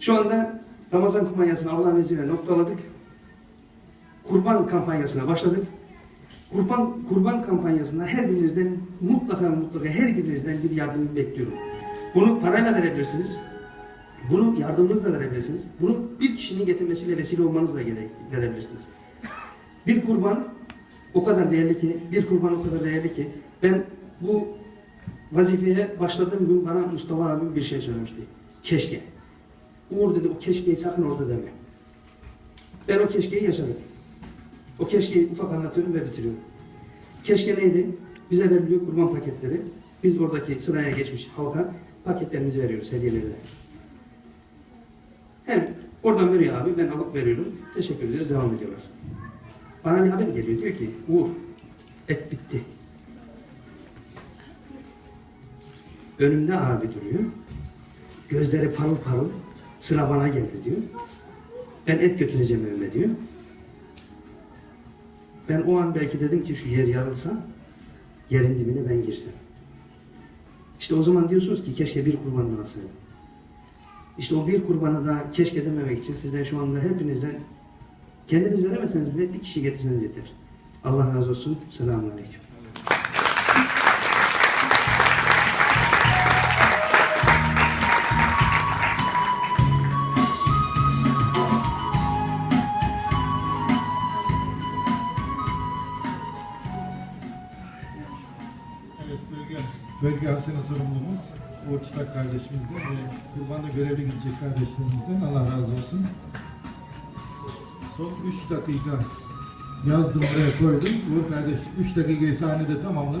Şu anda Ramazan kampanyasını Allah'ın izniyle noktaladık. Kurban kampanyasına başladık. Kurban, kurban kampanyasında her birinizden mutlaka mutlaka her birinizden bir yardım bekliyorum. Bunu parayla verebilirsiniz. Bunu yardımınızla verebilirsiniz. Bunu bir kişinin getirmesiyle vesile olmanızla gerek, verebilirsiniz. Bir kurban o kadar değerli ki, bir kurban o kadar değerli ki ben bu vazifeye başladığım gün bana Mustafa abim bir şey söylemişti. Keşke. Uğur dedi o keşkeyi sakın orada deme. Ben o keşkeyi yaşadım. O keşkeyi ufak anlatıyorum ve bitiriyorum. Keşke neydi? Bize veriliyor kurban paketleri. Biz oradaki sıraya geçmiş halka paketlerimizi veriyoruz hediyelerle. Hem oradan veriyor abi ben alıp veriyorum. Teşekkür ediyoruz devam ediyorlar. Bana bir haber geliyor diyor ki Uğur et bitti. Önümde abi duruyor. Gözleri parıl parıl sıra bana geldi diyor. Ben et götüreceğim evime diyor. Ben o an belki dedim ki şu yer yarılsa yerin dibine ben girsem. İşte o zaman diyorsunuz ki keşke bir kurbandan alsaydım. İşte o bir kurbanı da keşke dememek için sizden şu anda hepinizden kendiniz veremezseniz bile bir kişi getirseniz yeter. Allah razı olsun. Selamun Aleyküm. Evet, bölge, hasene sorumlumuz Uğur Çıtak kardeşimizden ve kurbanda görevli gidecek kardeşlerimizden Allah razı olsun. Son 3 dakika yazdım buraya koydum. Uğur kardeş 3 dakikayı sahnede tamamladı.